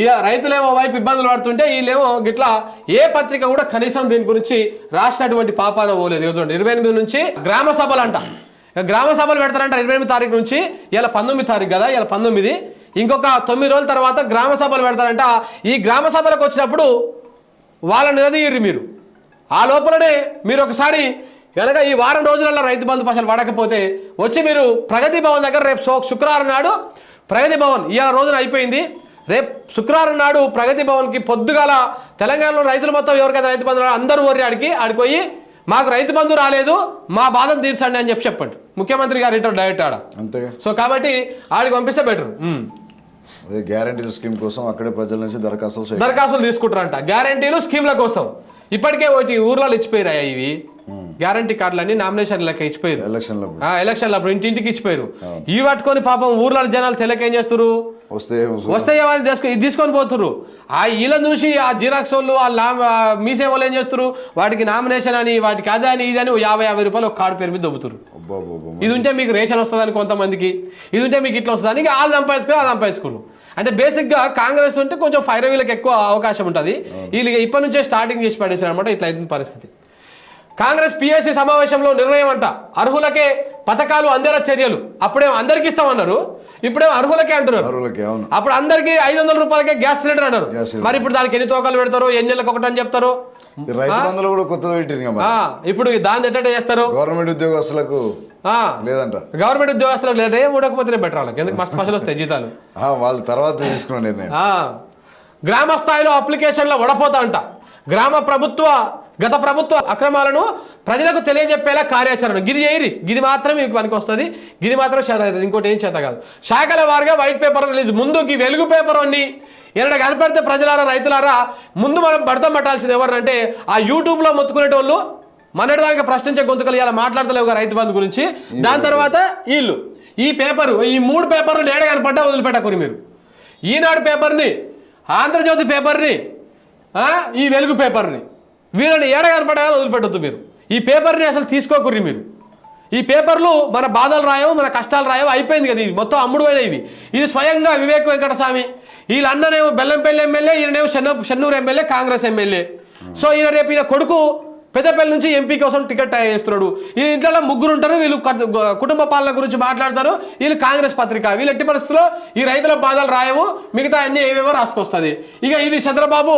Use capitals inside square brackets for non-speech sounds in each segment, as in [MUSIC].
ఇక రైతులేమో వైపు ఇబ్బందులు పడుతుంటే వీళ్ళేమో గిట్లా ఏ పత్రిక కూడా కనీసం దీని గురించి రాసినటువంటి పాపాన పోలేదు. చూడండి ఇరవై ఎనిమిది నుంచి గ్రామ సభలు అంట ఇక గ్రామ సభలు పెడతారంట ఇరవై ఎనిమిది తారీఖు నుంచి ఇలా పంతొమ్మిది తారీఖు కదా ఇలా పంతొమ్మిది. ఇంకొక తొమ్మిది రోజుల తర్వాత గ్రామ సభలు పెడతారంట. ఈ గ్రామ సభలకు వచ్చినప్పుడు వాళ్ళని నిలదీయరు మీరు. ఆ లోపలనే మీరు ఒకసారి కనుక ఈ వారం రోజులలో రైతు బంధు పైసలు పడకపోతే వచ్చి మీరు ప్రగతి భవన్ దగ్గర రేపు శుక్రవారం నాడు ప్రగతి భవన్ ఇవాళ రోజున అయిపోయింది. రేపు శుక్రవారం నాడు ప్రగతి భవన్కి పొద్దుగాల తెలంగాణలో రైతులు మొత్తం ఎవరికైతే రైతు బంధు రాలేదో అందరూ వర్రి ఆడికి ఆడికి పోయి మాకు రైతు బంధు రాలేదు మా బాధను తీర్చండి అని చెప్పి చెప్పండి. ముఖ్యమంత్రి గారు ఇంటర్ డైరెక్ట్ ఆడ. అంతేగా. సో కాబట్టి ఆడికి పంపిస్తే బెటర్. అదే గ్యారంటీ స్కీమ్ కోసం అక్కడే ప్రజల నుంచి దరఖాస్తులు దరఖాస్తులు తీసుకుంటారంట. గ్యారంటీలు స్కీమ్ల కోసం. ఇప్పటికే ఒకటి ఊర్లలో ఇచ్చిపోయారు ఇవి. గ్యారంటీ కార్డులు అన్ని నామినేషన్ లెక్క ఇచ్చిపోయారు ఎలక్షన్లో ఎలక్షన్లు అప్పుడు ఇంటింటికి ఇచ్చిపోయారు. అవును. ఇవి పట్టుకొని పాపం ఊర్ల జనాలు తెలియక ఏం చేస్తారు వస్తే వస్తే ఏమని తీసుకొని తీసుకొని పోతున్నారు ఆ వీళ్ళని చూసి ఆ జిరాక్స్ వాళ్ళు ఆ మీసే వాళ్ళు ఏం చేస్తారు వాటికి నామినేషన్ అని వాటికి అదే అని ఇది అని యాభై యాభై రూపాయలు ఒక కార్డు పేరు మీద దొబ్బుతారు. ఇది ఉంటే మీకు రేషన్ వస్తుందని కొంతమందికి ఇది ఉంటే మీకు ఇట్లా వస్తుందని వాళ్ళు సంపాదించుకుని వాళ్ళు సంపాదించుకున్నారు. అంటే బేసిక్గా కాంగ్రెస్ ఉంటే కొంచెం ఫైర్ వీళ్ళకి ఎక్కువ అవకాశం ఉంటుంది. వీళ్ళు ఇక ఇప్పటి నుంచే స్టార్టింగ్ చేసి పడేసారు అనమాట ఇట్లా అయిన పరిస్థితి. కాంగ్రెస్ పిఎస్సి సమావేశంలో నిర్ణయం అంట. అర్హులకే పథకాలు అందేలా చర్యలు. అప్పుడేమో అందరికి ఇస్తామన్నారు? ఇప్పుడేమో అర్హులకే అంటున్నారు? అవును. అప్పుడు అందరికి ఐదు వందల రూపాయలకే గ్యాస్ సిలిండర్ అన్నారు. మరి ఇప్పుడు దానికి ఎన్ని తోకలు పెడతారు? ఎన్ని నెలలకు ఒకటి అని చెప్తారు రైతు కూడా కొత్తది ఇప్పుడు దాన్ని ఎట్ట చేస్తారు? గవర్నమెంట్ ఉద్యోగస్తులకు ఆ, లేదంట. గవర్నమెంట్ ఉద్యోగస్తులకు లేదా ఊడకపోతేనే బెటర్ వాళ్ళకి. ఎందుకు? మస్తు పైసలు వస్తాయి జీతాలు. వాళ్ళు తర్వాత తీసుకున్న నిర్ణయం. ఆ, గ్రామ స్థాయిలో అప్లికేషన్ల వడపోతా అంట. గ్రామ ప్రభుత్వ గత ప్రభుత్వ అక్రమాలను ప్రజలకు తెలియజెప్పేలా కార్యాచరణ. గిది చేయరి. గిది మాత్రమే మీకు పనికి వస్తుంది. గిది మాత్రం చేత అవుతుంది. ఇంకోటి ఏం చేత కాదు. శాఖల వారిగా వైట్ పేపర్ రిలీజ్. ముందు ఈ వెలుగు పేపర్ అన్ని ఏమైనా కనపడితే ప్రజలారా రైతులారా ముందు మనం భర్తం పట్టాల్సింది ఎవరంటే ఆ యూట్యూబ్లో మొత్తుకునేటోళ్ళు మొన్నటిదాకా ప్రశ్నించే గొంతుకలు ఇలా మాట్లాడతలేవు రైతు బంధు గురించి. దాని తర్వాత వీళ్ళు. ఈ పేపరు ఈ మూడు పేపర్లు నేడ కనపడ్డా వదిలిపెట్టకూరి మీరు. ఈనాడు పేపర్ని ఆంధ్రజ్యోతి పేపర్ని ఈ వెలుగు పేపర్ని. వీళ్ళని ఏడ కనపడా వదిలిపెట్టద్దు మీరు. ఈ పేపర్ని అసలు తీసుకోకుర్రి మీరు. ఈ పేపర్లు మన బాధలు రాయవు మన కష్టాలు రాయవు అయిపోయింది కదా ఇది మొత్తం అమ్ముడు ఇవి. ఇది స్వయంగా వివేక్ వెంకటస్వామి. వీళ్ళ అన్ననేమో బెల్లంపల్లి ఎమ్మెల్యే ఈయననేమో చెన్న Chennur MLA Congress MLA. So ఈయన రేపు ఈయన కొడుకు పెద్దపల్లి నుంచి ఎంపీ కోసం టికెట్ తయారు చేస్తున్నాడు. ఈ ఇంట్లో ముగ్గురు ఉంటారు వీళ్ళు కుటుంబ పాలన గురించి మాట్లాడతారు. వీళ్ళు కాంగ్రెస్ పత్రిక. వీళ్ళు ఎట్టి పరిస్థితుల్లో ఈ రైతుల బాధలు రాయవు మిగతా అన్ని ఏవేవో రాసుకొస్తుంది. ఇక ఇది చంద్రబాబు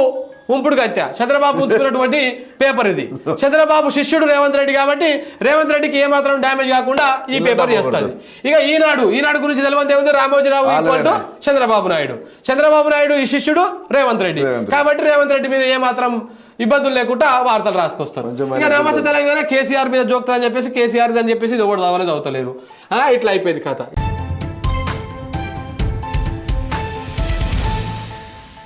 ఉంపుడు కత్య చంద్రబాబు ఉంచుకున్నటువంటి పేపర్ ఇది. [LAUGHS] చంద్రబాబు శిష్యుడు రేవంత్ రెడ్డి కాబట్టి రేవంత్ రెడ్డికి ఏమాత్రం డ్యామేజ్ కాకుండా ఈ పేపర్. చేస్తుంది. ఇక ఈనాడు ఈనాడు గురించి తెలివంత ఏముంది? రామోజీరావు ఈక్వల్ చంద్రబాబు నాయుడు. చంద్రబాబు నాయుడు ఈ శిష్యుడు రేవంత్ రెడ్డి. కాబట్టి రేవంత్ రెడ్డి మీద ఏమాత్రం ఇబ్బందులు లేకుండా వార్తలు రాసుకొస్తారు. ఇక నమస్తే తెలంగాణ కేసీఆర్ మీద జోక్తా అని చెప్పేసి కేసీఆర్ అని చెప్పేసి ఇది ఒకటి చదవలేదు అవుతలేరు ఆ, ఇట్లా అయిపోయింది కథ.